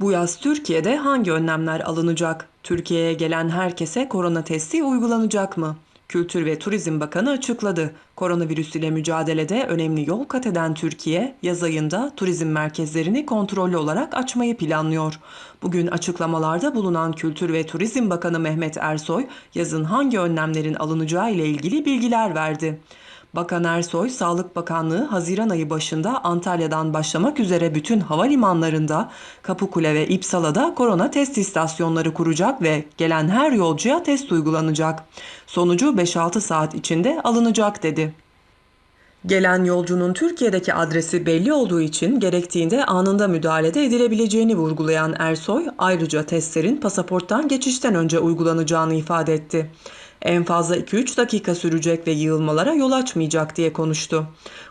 Bu yaz Türkiye'de hangi önlemler alınacak? Türkiye'ye gelen herkese korona testi uygulanacak mı? Kültür ve Turizm Bakanı açıkladı. Koronavirüs ile mücadelede önemli yol kat eden Türkiye, yaz ayında turizm merkezlerini kontrollü olarak açmayı planlıyor. Bugün açıklamalarda bulunan Kültür ve Turizm Bakanı Mehmet Ersoy, yazın hangi önlemlerin alınacağı ile ilgili bilgiler verdi. Bakan Ersoy, Sağlık Bakanlığı Haziran ayı başında Antalya'dan başlamak üzere bütün havalimanlarında, Kapıkule ve İpsala'da korona test istasyonları kuracak ve gelen her yolcuya test uygulanacak. Sonucu 5-6 saat içinde alınacak dedi. Gelen yolcunun Türkiye'deki adresi belli olduğu için gerektiğinde anında müdahalede edilebileceğini vurgulayan Ersoy, ayrıca testlerin pasaporttan geçişten önce uygulanacağını ifade etti. En fazla 2-3 dakika sürecek ve yığılmalara yol açmayacak diye konuştu.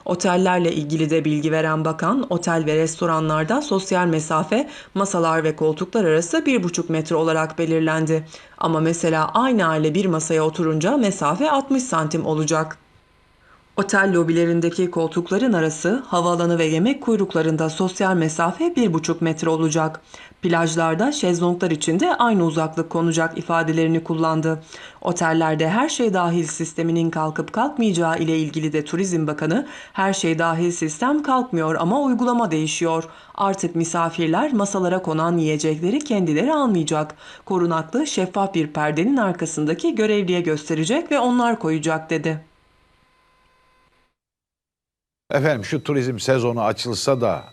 Otellerle ilgili de bilgi veren bakan, otel ve restoranlarda sosyal mesafe masalar ve koltuklar arası 1,5 metre olarak belirlendi. Ama mesela aynı aile bir masaya oturunca mesafe 60 santim olacak. Otel lobilerindeki koltukların arası, havaalanı ve yemek kuyruklarında sosyal mesafe 1,5 metre olacak. Plajlarda şezlonglar için de aynı uzaklık konacak ifadelerini kullandı. Otellerde her şey dahil sisteminin kalkıp kalkmayacağı ile ilgili de Turizm Bakanı, her şey dahil sistem kalkmıyor ama uygulama değişiyor. Artık misafirler masalara konan yiyecekleri kendileri almayacak. Korunaklı şeffaf bir perdenin arkasındaki görevliye gösterecek ve onlar koyacak dedi. Efendim şu turizm sezonu açılsa da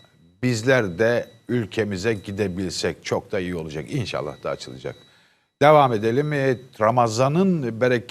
bizler de ülkemize gidebilsek çok da iyi olacak. İnşallah da açılacak. Devam edelim. Ee, Ramazan'ın bereket